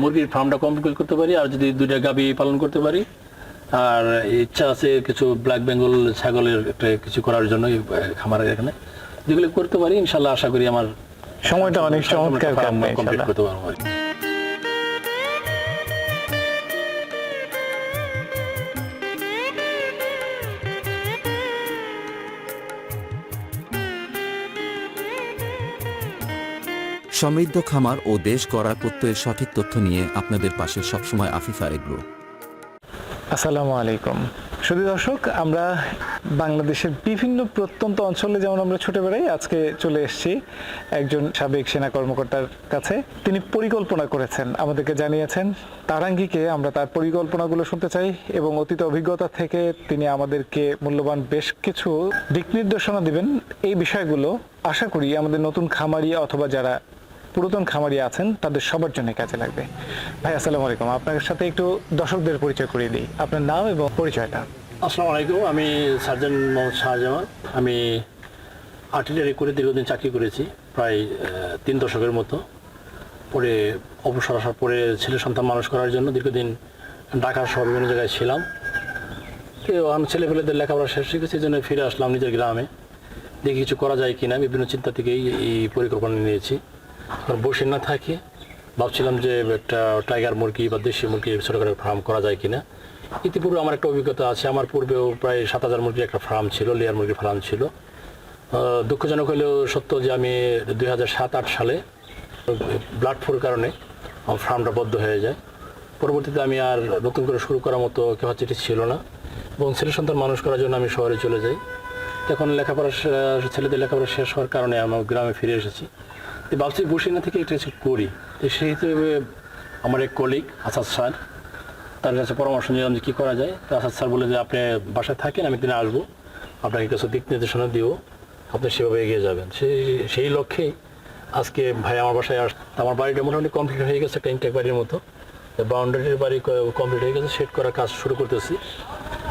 মুরগির ফার্মটা কমপ্লিট করতে পারি আর যদি দুইটা গাবি পালন করতে পারি আর ইচ্ছা আছে কিছু ব্ল্যাক বেঙ্গল ছাগলের একটা কিছু করার জন্য আমার এখানে। যেগুলো করতে পারি ইনশাল্লাহ আশা করি আমার সময়টা অনেক সময় করতে পারব সমৃদ্ধ খামার ও দেশ গড়ার প্রত্যয়ের সঠিক তথ্য নিয়ে আপনাদের পাশে সবসময় আফিফা এগ্রো। আসসালামু আলাইকুম। শুধু দর্শক, আমরা বাংলাদেশের বিভিন্ন প্রত্যন্ত অঞ্চলে যেমন আমরা ছুটে বেড়াই আজকে চলে এসেছি, একজন সাবেক সেনা কর্মকর্তার কাছে, তিনি পরিকল্পনা করেছেন। আমাদেরকে জানিয়েছেন, তারাঙ্গিকে আমরা তার পরিকল্পনাগুলো শুনতে চাই এবং অতীত অভিজ্ঞতা থেকে তিনি আমাদেরকে মূল্যবান বেশ কিছু দিক নির্দেশনা দিবেন। এই বিষয়গুলো আশা করি আমাদের নতুন খামারি অথবা যারা পুরাতন খামারি আছেন, তাদের সবার জন্য কাজে লাগবে। ভাই, আসসালামু আলাইকুম। আপনার সাথে একটু দর্শকদের পরিচয় করিয়ে দিই। আপনার নাম এবং পরিচয়টা। আসসালামু আলাইকুম, আমি সার্জন মোহাম্মদ শাহজামান আমি আর্টিলারি করে দীর্ঘদিন চাকরি করেছি, প্রায় তিন দশকের মতো। পরে অবসর আসার পরে ছেলে সন্তান মানুষ করার জন্য দীর্ঘদিন ঢাকা সহ বিভিন্ন জায়গায় ছিলাম। তো আমি ছেলে পেলেদের লেখাপড়া শেষ গেছে এই জন্য ফিরে আসলাম নিজের গ্রামে। দেখি কিছু করা যায় কিনা, বিভিন্ন চিন্তা থেকেই এই পরিকল্পনা নিয়েছি। বসে না থাকি। ভাবছিলাম যে একটা টাইগার মুরগি বা দেশি মুরগি ছোটো করে ফার্ম করা যায় কিনা। ইতিপূর্বে আমার একটা অভিজ্ঞতা আছে। আমার পূর্বেও প্রায় সাত হাজার মুরগির একটা ফার্ম ছিল লেয়ার মুরগির ফার্ম ছিল। দুঃখজনক হলেও সত্য যে আমি দুই হাজার সাত, আট সালে ব্লাড ফ্লুর কারণে আমার ফার্মটা বদ্ধ হয়ে যায়। পরবর্তীতে আমি আর নতুন করে শুরু করার মতো ক্যাপাসিটি ছিল না। এবং ছেলে সন্তান মানুষ করার জন্য আমি শহরে চলে যাই। এখন লেখাপড়া ছেলেদের লেখাপড়া শেষ হওয়ার কারণে আমার গ্রামে ফিরে এসেছি। ভাবছি বসিনা থেকে কিছু করি। তো সেই হিসেবে আমার এক কলিগ আসাদ স্যার, তার কাছে পরামর্শ নিলাম যে কী করা যায়। তো আসাদ স্যার বলে যে আপনি বাসায় থাকেন, আমি দিনে আসব। আপনাকে কিছু দিক নির্দেশনা দিব, আপনি সেভাবে এগিয়ে যাবেন। সেই সেই লক্ষ্যেই আজকে ভাই আমার বাসায় আস, আমার বাড়িটা মোটামুটি কমপ্লিট হয়ে গেছে, একটা ইনটেক বাড়ির মতো। বাউন্ডারির বাড়ি কমপ্লিট হয়ে গেছে সেট করার কাজ শুরু করতেছি।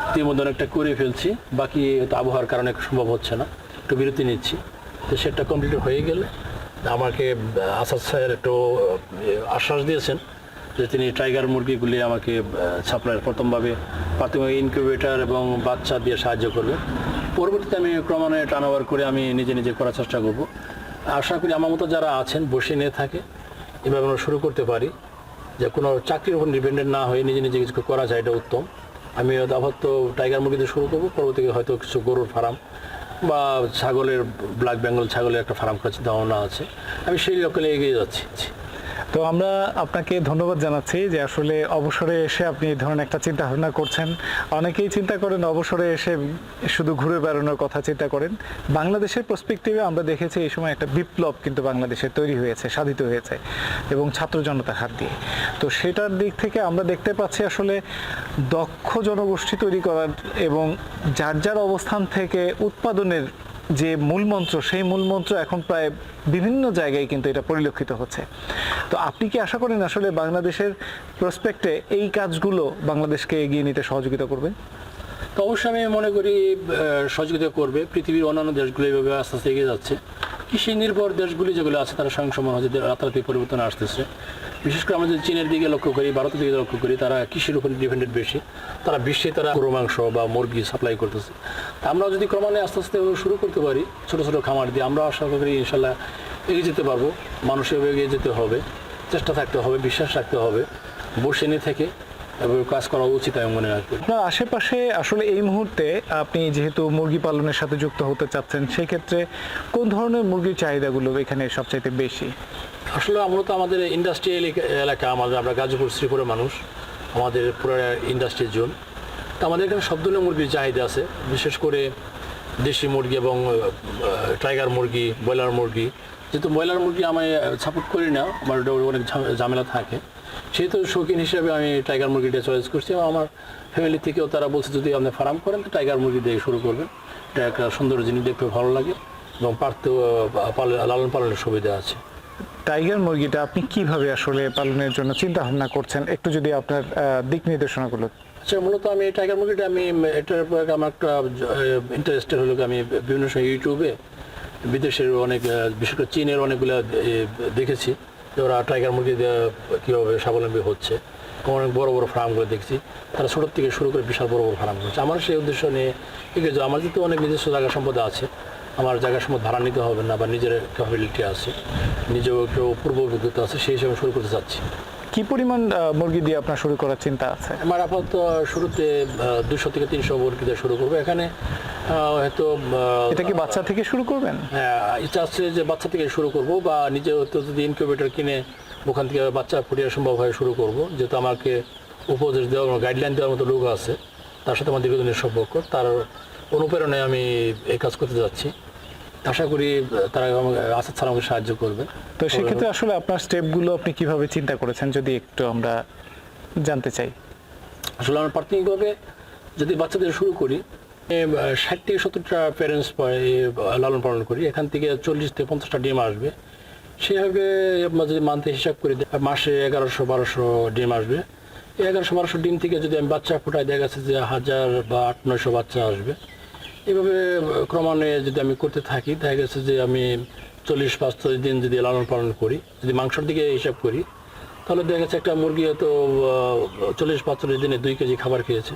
ইতির মধ্যে অনেকটা করে ফেলছি, বাকি আবহাওয়ার কারণে সম্ভব হচ্ছে না, একটু বিরতি নিচ্ছি। তো সেটটা কমপ্লিট হয়ে গেলে আমাকে আসাদ স্যার একটু আশ্বাস দিয়েছেন যে তিনি টাইগার মুরগিগুলি আমাকে সাপ্লাই প্রথমভাবে প্রাথমিক ইনকিউবেটার এবং বাচ্চা দিয়ে সাহায্য করবে। পরবর্তীতে আমি ক্রমান্বয়ে টার্নওভার করে আমি নিজে নিজে করার চেষ্টা করব। আশা করি আমার মতো যারা আছেন, বসে নিয়ে থাকে, এভাবে আমরা শুরু করতে পারি। যে কোনো চাকরির উপর ডিপেন্ডেন্ট না হয়ে নিজে নিজে কিছু করা যায়, এটা উত্তম। আমি আপাতত টাইগার মুরগিতে শুরু করব, পরবর্তীতে হয়তো কিছু গরুর ফার্ম বা ছাগলের ব্ল্যাক বেঙ্গল ছাগলের একটা ফার্ম খরচ ধারণা আছে। আমি সেই লক্ষ্যে এগিয়ে যাচ্ছি। তো আমরা আপনাকে ধন্যবাদ জানাচ্ছি যে আসলে অবসরে এসে আপনি এই ধরনের একটা চিন্তা ভাবনা করছেন। অনেকেই চিন্তা করেন অবসরে এসে শুধু ঘুরে বেড়ানোর কথা চিন্তা করেন। বাংলাদেশের প্রসপেক্টিভে আমরা দেখেছি এই সময় একটা বিপ্লব কিন্তু বাংলাদেশে তৈরি হয়েছে, সাধিত হয়েছে এবং ছাত্র জনতার হাত দিয়ে। তো সেটার দিক থেকে আমরা দেখতে পাচ্ছি আসলে দক্ষ জনগোষ্ঠী তৈরি করার এবং যার যার অবস্থান থেকে উৎপাদনের যে মূলমন্ত্র, সেই মূলমন্ত্র এখন প্রায় বিভিন্ন জায়গায় কিন্তু এটা পরিলক্ষিত হচ্ছে। তো আপনি কি আশা করেন আসলে বাংলাদেশের প্রসপেক্টে এই কাজগুলো বাংলাদেশকে এগিয়ে নিতে সহযোগিতা করবে? তো অবশ্যই আমি মনে করি সহযোগিতা করবে। পৃথিবীর অন্যান্য দেশগুলো এইভাবে আস্তে আস্তে এগিয়ে যাচ্ছে। কৃষি নির্ভর দেশগুলি যেগুলো আছে, তারা স্বয়ংসম্পন্ন হচ্ছে রাতারাতি পরিবর্তন আসতেছে। বিশেষ করে যদি চীনের দিকে লক্ষ্য করি, ভারতের দিকে লক্ষ্য করি, তারা কৃষির উপর ডিপেন্ডেন্ট বেশি। তারা বিশ্বে তারা গরু মাংস বা মুরগি সাপ্লাই করতেছে। তা আমরা যদি ক্রমান্বয়ে আস্তে আস্তে শুরু করতে পারি, ছোটো ছোটো খামার দিয়ে আমরা আশা করি ইনশাল্লাহ এগিয়ে যেতে পারব। মানুষের এগিয়ে যেতে হবে, চেষ্টা থাকতে হবে, বিশ্বাস রাখতে হবে, বসে নিয়ে থেকে কাজ করা উচিত আমি মনে রাখি। আপনার আশেপাশে আসলে এই মুহূর্তে আপনি যেহেতু মুরগি পালনের সাথে যুক্ত হতে চাচ্ছেন, সেই ক্ষেত্রে কোন ধরনের মুরগির চাহিদাগুলো এখানে সবচাইতে বেশি? আসলে আমরা তো আমাদের ইন্ডাস্ট্রিয়াল এলাকা, আমাদের আমরা গাজীপুর শ্রীপুরের মানুষ, আমাদের পুরো ইন্ডাস্ট্রি জোন। তো আমাদের এখানে সব ধরনের মুরগির চাহিদা আছে, বিশেষ করে দেশি মুরগি এবং টাইগার মুরগি, ব্রয়লার মুরগি। যেহেতু ব্রয়লার মুরগি আমি সাপোর্ট করি না, আমার অনেক ঝামে- ঝামেলা থাকে। সেহেতু শৌখিন হিসেবে আমি টাইগার মুরগিটা চয়েস করছি এবং আমার ফ্যামিলি থেকেও তারা বলছে, যদি আপনি ফার্ম করেন, তো টাইগার মুরগি দিয়ে শুরু করবেন। এটা একটা সুন্দর জিনিস, দেখতে ভালো লাগে এবং পারতেও লালন পালনের সুবিধা আছে। টাইগার মুরগিটা আপনি কীভাবে আসলে পালনের জন্য চিন্তা ভাবনা করছেন? একটু যদি আপনার দিক নির্দেশনাগুলো। আচ্ছা মূলত আমি এই টাইগার মুরগিটা আমি এটার আমার একটা ইন্টারেস্টেড হলো আমি বিভিন্ন সময় ইউটিউবে, বিদেশের অনেক বিশেষ করে চীনের অনেকগুলো দেখেছি। ওরা টাইগার মুরগি কীভাবে স্বাবলম্বী হচ্ছে। অনেক বড় বড় ফার্মগুলো দেখছি। তারা ছোটোর থেকে শুরু করে বিশাল বড় বড় ফার্ম করছে। আমার সেই উদ্দেশ্য নিয়ে ঠিক আছে আমার যেহেতু অনেক নিজস্ব জায়গা সম্পদ আছে। আমার জায়গা সময় ভাড়া নিতে হবে না বা নিজের ক্যাপাবিলিটি আছে নিজেও একটু পূর্ব অভিজ্ঞতা আছে সেই হিসাবে শুরু করতে চাচ্ছি। কি পরিমাণ মুরগি দিয়ে আপনার শুরু করার চিন্তা আছে? আমার আপাতত শুরুতে দুশো থেকে তিনশো মুরগি দিয়ে শুরু করব। এখানে হয়তো এটা কি বাচ্চা থেকে শুরু করবেন? হ্যাঁ ইচ্ছা আছে যে বাচ্চা থেকে শুরু করব বা নিজে হয়তো যদি ইনকিউবেটর কিনে ওখান থেকে বাচ্চা ফুটিয়ে সম্ভব হয় শুরু করব। যেহেতু আমাকে উপদেশ দেওয়ার গাইডলাইন দেওয়ার মতো লোক আছে তার সাথে আমার দীর্ঘদিনের সম্পর্ক তার অনুপ্রেরণায় আমি এই কাজ করতে যাচ্ছি। আশা করি তারা আসাদ স্যার আমাকে সাহায্য করবে তো সেক্ষেত্রে আসলে আপনার স্টেপগুলো আপনি কীভাবে চিন্তা করেছেন যদি একটু আমরা জানতে চাই? আসলে আমরা প্রাথমিকভাবে যদি বাচ্চাদের শুরু করি ষাট থেকে সত্তরটা প্যারেন্টস লালন পালন করি। এখান থেকে চল্লিশ থেকে পঞ্চাশটা ডিম আসবে। সেভাবে আমরা যদি মান্থে হিসাব করি মাসে এগারোশো বারোশো ডিম আসবে। এগারোশো বারোশো ডিম থেকে যদি আমি বাচ্চা ফোটাই দেখা গেছে যে হাজার বা আট নয়শো বাচ্চা আসবে। এভাবে ক্রমান্বয়ে যদি আমি করতে থাকি, দেখা গেছে যে আমি চল্লিশ পাঁচচল্লিশ দিন যদি লালন পালন করি, যদি মাংসর দিকে হিসাব করি, তাহলে দেখা গেছে একটা মুরগি হয়তো চল্লিশ পাঁচচল্লিশ দিনে দুই কেজি খাবার খেয়েছে।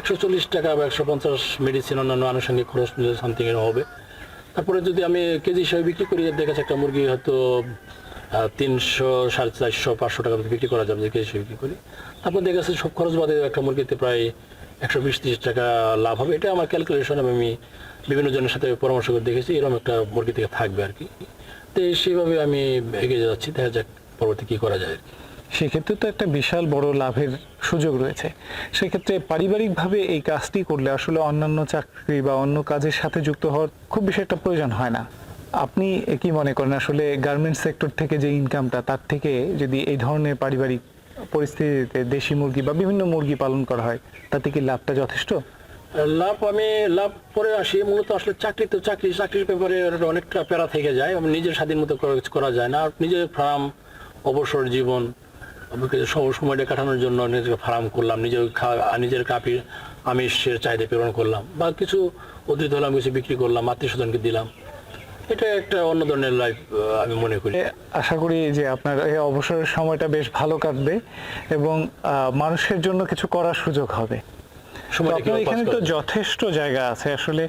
একশো চল্লিশ টাকা বা একশো পঞ্চাশ মেডিসিন অন্যান্য আনুষঙ্গিক খরচ মিলে সামথিং হবে। তারপরে যদি আমি কেজি হিসাবে বিক্রি করি দেখা যাচ্ছে একটা মুরগি হয়তো তিনশো সাড়ে চারশো পাঁচশো টাকা বিক্রি করা যাবে কেজি হিসেবে বিক্রি করি। তারপর দেখা যাচ্ছে সব খরচ বাদে একটা মুরগিতে প্রায় একশো বিশ তিরিশ টাকা লাভ হবে। এটা আমার ক্যালকুলেশন আমি বিভিন্ন জনের সাথে পরামর্শ করে দেখেছি, এরকম একটা মুরগি থেকে থাকবে আর কি। তো সেইভাবে আমি এগিয়ে যাচ্ছি, দেখা যাক পরবর্তী কী করা যায় সেক্ষেত্রে তো একটা বিশাল বড় লাভের সুযোগ রয়েছে। সেক্ষেত্রে পারিবারিকভাবে এই কাজটি করলে আসলে অন্যান্য চাকরি বা অন্য কাজের সাথে যুক্ত হওয়ার খুব বেশি একটা প্রয়োজন হয় না। আপনি কি মনে করেন আসলে গার্মেন্টস সেক্টর থেকে যে ইনকামটা তার থেকে যদি এই ধরনের পারিবারিক পরিস্থিতিতে দেশি মুরগি বা বিভিন্ন মুরগি পালন করা হয়, তাতে কি লাভটা যথেষ্ট? লাভ আমি, লাভ করে আসি, মূলত আসলে চাকরি তো চাকরি, চাকরির ব্যাপারে অনেকটা প্যারা থেকে যায় আমি নিজের স্বাধীন মতো করা- যায় না। নিজের ফার্ম, অবসর জীবন সব সময়টা কাটানোর জন্য নিজেকে ফার্ম করলাম, নিজের নিজের কাপি, আমিষের চাহিদা পূরণ করলাম, বা কিছু অতিরিক্ত হলাম কিছু বিক্রি করলাম, আত্মীয় স্বজনকে দিলাম। এটা একটা অন্য ধরনের লাইফ আমি মনে করি। আশা করি যে আপনার এই অবসরের সময়টা বেশ ভালো কাটবে এবং মানুষের জন্য কিছু করার সুযোগ হবে। আপনার এখানে তো যথেষ্ট জায়গা আছে। আসলে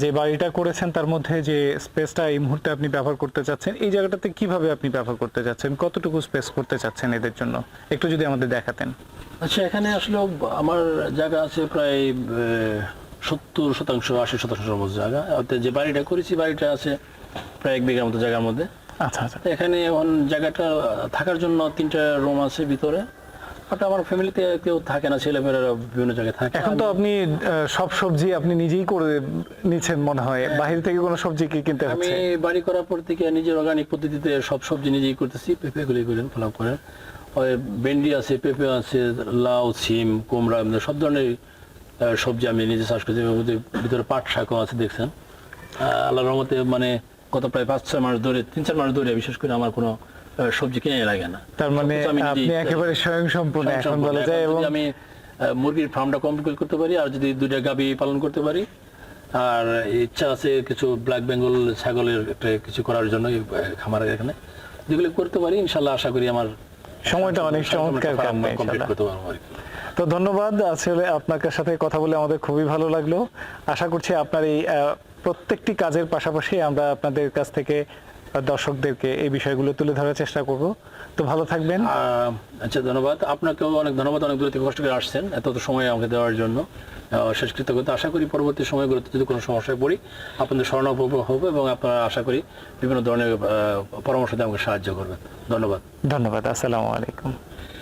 যে বাড়িটা করেছেন তার মধ্যে যে স্পেসটা এই মুহূর্তে আপনি ব্যবহার করতে চাচ্ছেন এই জায়গাটাতে কীভাবে আপনি ব্যবহার করতে চাচ্ছেন? কতটুকু স্পেস করতে চাচ্ছেন এদের জন্য? একটু যদি আমাদের দেখাতেন। আচ্ছা এখানে আসলে আমার জায়গা আছে প্রায় সত্তর শতাংশ আশি শতাংশের মতো জায়গা। অর্থাৎ যে বাড়িটা করেছি বাড়িটা আছে প্রায় এক বিঘার মতো জায়গার মধ্যে। আচ্ছা আচ্ছা। এখানে এখন জায়গাটা থাকার জন্য তিনটা রুম আছে ভিতরে। ওটা আমার ফ্যামিলিতে কেউ থাকে না ছেলেমেয়েরা বিভিন্ন জায়গায় থাকে। এখন তো আপনি সব সবজি আপনি নিজেই করে নিচ্ছেন মনে হয়। বাহির থেকে কোনো সবজি কি কিনতে আমি বাড়ি করার পর থেকে নিজের অর্গানিক পদ্ধতিতে সব সবজি নিজেই করতেছি। পেঁপে গুলি করেন ফলাপ করেন ওই ভেন্ডি আছে পেঁপে আছে লাউ সিম কুমড়া সব ধরনের সবজি আমি নিজে চাষ করছি মধ্যে ভিতরে পাট শাকও আছে দেখছেন আহ, আল্লাহর রহমতে মানে গত প্রায় পাঁচ ছয় মাস ধরে তিন চার মাস ধরে বিশেষ করে আমার কোনো সবজি কিনে লাগে না তার মানে আপনি একেবারে স্বয়ং সম্পূর্ণ এখন। বলা যায় এবং আমি মুরগির ফার্মটা কমপ্লিট করতে পারি আর যদি দুইটা গাবি পালন করতে পারি আর ইচ্ছা আছে কিছু ব্ল্যাক বেঙ্গল ছাগলের একটা কিছু করার জন্য খামার এখানে যেগুলো করতে পারি ইনশাল্লাহ আশা করি আমার সময়টা অনেক চমৎকার কমপ্লিট করতে পারব আর কি। তো ধন্যবাদ। আসলে আপনার সাথে কথা বলে আমাদের খুবই ভালো লাগল। আশা করছি আপনার এই প্রত্যেকটি কাজের পাশাপাশি আমরা আপনাদের কাছ থেকে দর্শকদেরকে এই বিষয়গুলো তুলে ধরার চেষ্টা করব। তো ভালো থাকবেন। আচ্ছা ধন্যবাদ। আপনাকেও অনেক ধন্যবাদ। অনেক দূর থেকে কষ্ট করে আসছেন এত সময় আমাকে দেওয়ার জন্য। শেষ কৃতজ্ঞতা। আশা করি পরবর্তী সময়গুলোতে যদি কোনো সমস্যায় পড়ি আপনাদের স্মরণাপন্ন হবে এবং আপনারা আশা করি বিভিন্ন ধরনের পরামর্শ দিয়ে আমাকে সাহায্য করবেন। ধন্যবাদ। ধন্যবাদ। আসসালামু আলাইকুম।